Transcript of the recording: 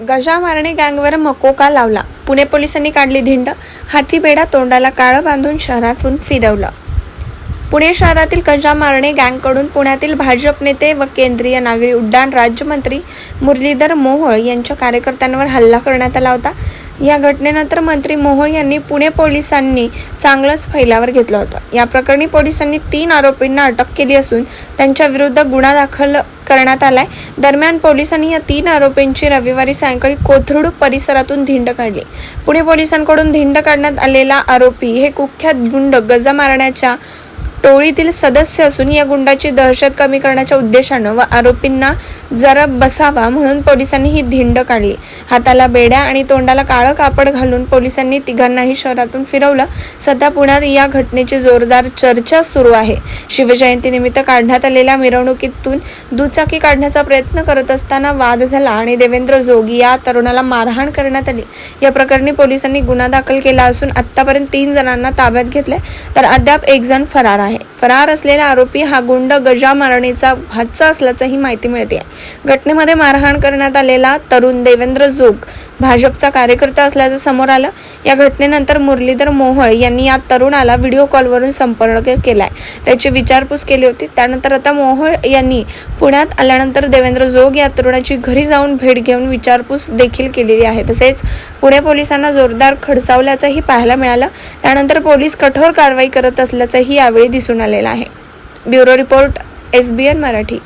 गजा मारणे गँगवर मकोका लावला? पुणे पोलिसांनी काढली धिंड. हातीबेडा तोंडाला काळं बांधून शहरातून फिरवलं. पुणे शहरातील गजा मारणे गँगकडून पुण्यातील भाजप नेते व केंद्रीय नागरी उड्डाण राज्यमंत्री मुरलीधर मोहोळ यांच्या कार्यकर्त्यांवर हल्ला करण्यात आला होता. या घटनेनंतर मंत्री मोहोळ यांनी पुणे पोलिसांनी चांगलंच फैलावर घेतलं होतं. या प्रकरणी पोलिसांनी तीन आरोपींना अटक केली असून त्यांच्या विरुद्ध गुन्हा दाखल करण्यात आलाय. दरम्यान पोलिसांनी या तीन आरोपींची रविवारी सायंकाळी कोथरूड परिसरातून धिंड काढली. पुणे पोलिसांकडून धिंड काढण्यात आलेला आरोपी हे कुख्यात गुंड गजा मारण्याच्या टोळीतील सदस्य असून या गुंडाची दहशत कमी करण्याच्या उद्देशानं व आरोपींना जरा बसावा म्हणून पोलिसांनी ही धिंड काढली. हाताला बेड्या आणि तोंडाला काळं कापड घालून पोलिसांनी तिघांनाही शहरातून फिरवलं. सध्या पुण्यात या घटनेची जोरदार चर्चा सुरू आहे. शिवजयंतीनिमित्त काढण्यात आलेल्या मिरवणुकीतून दुचाकी काढण्याचा प्रयत्न करत असताना वाद झाला आणि देवेंद्र जोगी या तरुणाला मारहाण करण्यात आली. या प्रकरणी पोलिसांनी गुन्हा दाखल केला असून आतापर्यंत तीन जणांना ताब्यात घेतले तर अद्याप एक जण फरार आहे. Right. फरार असलेला आरोपी हा गुंड गजा मारणीचा हातचा असल्याचंही माहिती मिळते घटनेमध्ये मारहाण करण्यात आलेला तरुण देवेंद्र जोग भाजपचा कार्यकर्ता असल्याचं समोर आलं. या घटनेनंतर मुरलीधर मोहोळ यांनी या तरुणाला व्हिडिओ कॉलवरून संपर्क केलाय. त्याची विचारपूस केली होती. त्यानंतर आता मोहोळ यांनी पुण्यात आल्यानंतर देवेंद्र जोग या तरुणाची घरी जाऊन भेट घेऊन विचारपूस देखील केलेली आहे. तसेच पुणे पोलिसांना जोरदार खडसावल्याचंही पाहायला मिळालं. त्यानंतर पोलीस कठोर कारवाई करत असल्याचंही यावेळी दिसून आलेला आहे. Bureau report S B N Marathi.